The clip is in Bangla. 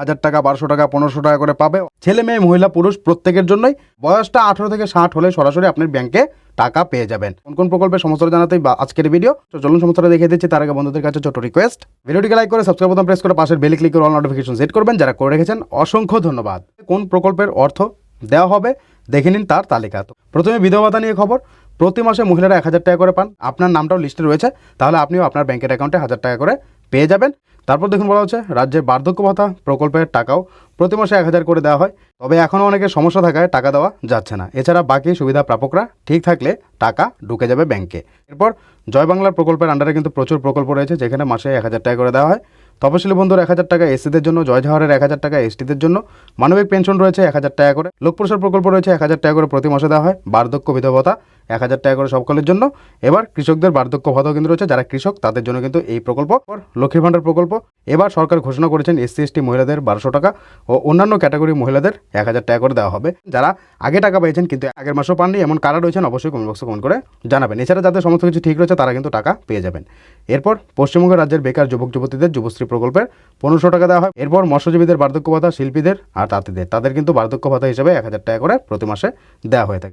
হাজার টাকা, বারোশো টাকা, পনেরোশো টাকা করে পাবে। ছেলে, মেয়ে, মহিলা, পুরুষ প্রত্যেকের জন্যই বয়সটা আঠারো থেকে ষাট হলে সরাসরি আপনার ব্যাংকে টাকা পেয়ে যাবেন। কোন কোন প্রকল্পের সমস্যা জানাতেই বা আজকের ভিডিও? তো চলুন সমস্যাটা দেখিয়ে দিচ্ছি। তার আগে বন্ধুদের কাছে ছোট রিকোয়েস্ট ভিডিওটিকে লাইক করে সাবস্ক্রাইব বোতাম প্রেস করে পাশের বেলি ক্লিক করে অল নোটিফিকেশন সেট করবেন। যারা করে রেখেছেন, অসংখ্য ধন্যবাদ। কোন প্রকল্পের অর্থ দেওয়া হবে, দেখে নিন তার তালিকা। তো প্রথমে বিধবাতা নিয়ে খবর। প্রতি মাসে মহিলারা এক হাজার টাকা করে পান। আপনার নামটাও লিস্টে রয়েছে। তাহলে আপনিও আপনার ব্যাংকের অ্যাকাউন্টে হাজার টাকা করে পেয়ে যাবেন। তারপর দেখুন বলা হচ্ছে, রাজ্যের বার্ধক্য ভাতা প্রকল্পের টাকাও প্রতি মাসে এক হাজার করে দেওয়া হয়। তবে এখনও অনেকের সমস্যা থাকায় টাকা দেওয়া যাচ্ছে না। এছাড়া বাকি সুবিধা প্রাপকরা ঠিক থাকলে টাকা ঢুকে যাবে ব্যাংকে। এরপর জয় বাংলার প্রকল্পের আন্ডারে কিন্তু প্রচুর প্রকল্প রয়েছে, যেখানে মাসে এক হাজার টাকা করে দেওয়া হয়। তপশিলি বন্ধুর এক হাজার টাকা এসসিদের জন্য, জয় ঝাওয়ারের এক হাজার টাকা এসটিদের জন্য, মানবিক পেনশন রয়েছে এক হাজার টাকা করে। লোকপ্রসার প্রকল্প রয়েছে এক হাজার টাকা করে প্রতি মাসে দেওয়া হয়। বার্ধক্য বিধবতা এক হাজার টাকা করে সকলের জন্য। এবার কৃষকদের বার্ধক্য ভাতাও কিন্তু রয়েছে। যারা কৃষক, তাদের জন্য কিন্তু এই প্রকল্প, লক্ষ্মীর ভাণ্ডার প্রকল্প। এবার সরকার ঘোষণা করেছেন, এসসি, এসটি মহিলাদের বারোশো টাকা ও অন্যান্য ক্যাটাগরি মহিলাদের এক হাজার টাকা করে দেওয়া হবে। যারা আগে টাকা পেয়েছেন কিন্তু আগের মাসেও পাননি, এমন কারা রয়েছেন অবশ্যই কমেন্ট বক্সে কমেন্ট করে জানাবেন। এছাড়া যাদের সমস্ত কিছু ঠিক রয়েছে, তারা কিন্তু টাকা পেয়ে যাবেন। এরপর পশ্চিমবঙ্গ রাজ্যের বেকার যুবক, যুবতীদের যুবশ্রী প্রকল্পের পনেরোশো টাকা দেওয়া হয়। এরপর মৎস্যজীবীদের বার্ধক্য ভাতা, শিল্পীদের আর তাঁতিদের। তাদের কিন্তু বার্ধক্য ভাতা হিসেবে এক হাজার টাকা করে প্রতি মাসে দেওয়া হয়ে থাকে।